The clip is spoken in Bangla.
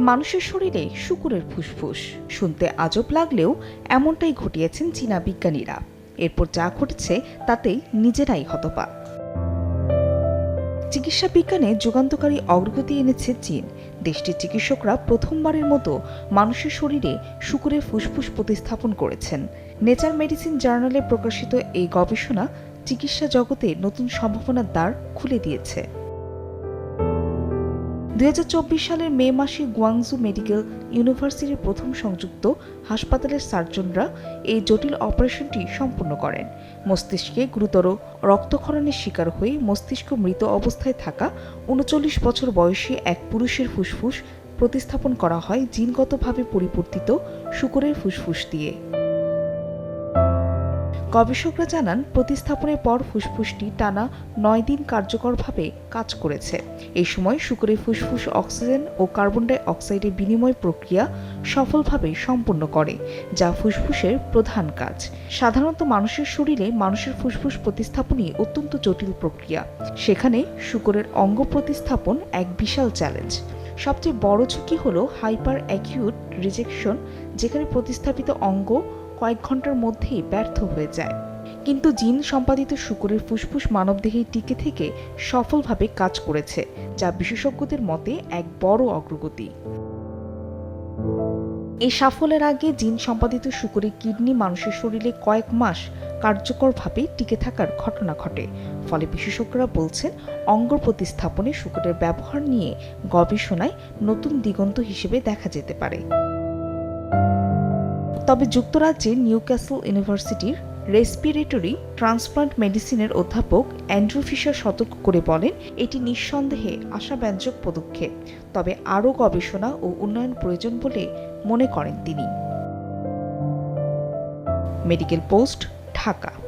মানুষের শরীরে শুকুরের ফুসফুস। শুনতে আজব লাগলেও এমনটাই ঘটিয়েছেন চীনা বিজ্ঞানীরা। এরপর যা ঘটেছে তাতেই নিজেরাই হতবাক। চিকিৎসা বিজ্ঞানে যুগান্তকারী অগ্রগতি এনেছে চীন। দেশটির চিকিৎসকরা প্রথমবারের মতো মানুষের শরীরে শুকুরের ফুসফুস প্রতিস্থাপন করেছেন। নেচার মেডিসিন জার্নালে প্রকাশিত এই গবেষণা চিকিৎসা জগতে নতুন সম্ভাবনার দ্বার খুলে দিয়েছে। দুই হাজার চব্বিশ সালের মে মাসে গুয়াংজু মেডিকেল ইউনিভার্সিটির প্রথম সংযুক্ত হাসপাতালের সার্জনরা এই জটিল অপারেশনটি সম্পন্ন করেন। মস্তিষ্কে গুরুতর রক্তক্ষরণের শিকার হয়ে মস্তিষ্ক মৃত অবস্থায় থাকা উনচল্লিশ বছর বয়সী এক পুরুষের ফুসফুস প্রতিস্থাপন করা হয় জিনগতভাবে পরিবর্তিত শুকরের ফুসফুস দিয়ে। গবেষকরা জানান, প্রতিস্থাপনের পর ফুসফুসটি টানা নয় দিন কার্যকরভাবে কাজ করেছে। এই সময় শুকরের ফুসফুস অক্সিজেন ও কার্বন ডাই অক্সাইডের বিনিময় প্রক্রিয়া সফলভাবে সম্পন্ন করে, যা ফুসফুসের প্রধান কাজ। সাধারণত মানুষের শরীরে মানুষের ফুসফুস প্রতিস্থাপনই অত্যন্ত জটিল প্রক্রিয়া। সেখানে শুকরের অঙ্গ প্রতিস্থাপন এক বিশাল চ্যালেঞ্জ। সবচেয়ে বড় ঝুঁকি হল হাইপার অ্যাকিউট রিজেকশন, যেখানে প্রতিস্থাপিত অঙ্গ কয়েক ঘণ্টার মধ্যেই ব্যর্থ হয়ে যায়। কিন্তু জিন সম্পাদিত শুকরের ফুসফুস মানবদেহে টিকে থেকে সফলভাবে কাজ করেছে, যা বিশেষজ্ঞদের মতে এক বড় অগ্রগতি। এই সাফল্যের আগে জিন সম্পাদিত শুকরের কিডনি মানুষের শরীরে কয়েক মাস কার্যকরভাবে টিকে থাকার ঘটনা ঘটে। ফলে বিশেষজ্ঞরা বলছেন, অঙ্গ প্রতিস্থাপনে শুকরের ব্যবহার নিয়ে গবেষণায় নতুন দিগন্ত হিসেবে দেখা যেতে পারে। তবে যুক্তরাজ্যের নিউক্যাসল ইউনিভার্সিটির রেসপিরেটরি ট্রান্সপ্লান্ট মেডিসিনের অধ্যাপক অ্যান্ড্রু ফিশার সতর্ক করে বলেন, এটি নিঃসন্দেহে আশাব্যঞ্জক পদক্ষেপ, তবে আরও গবেষণা ও উন্নয়ন প্রয়োজন বলে মনে করেন তিনি। Medical post, Dhaka.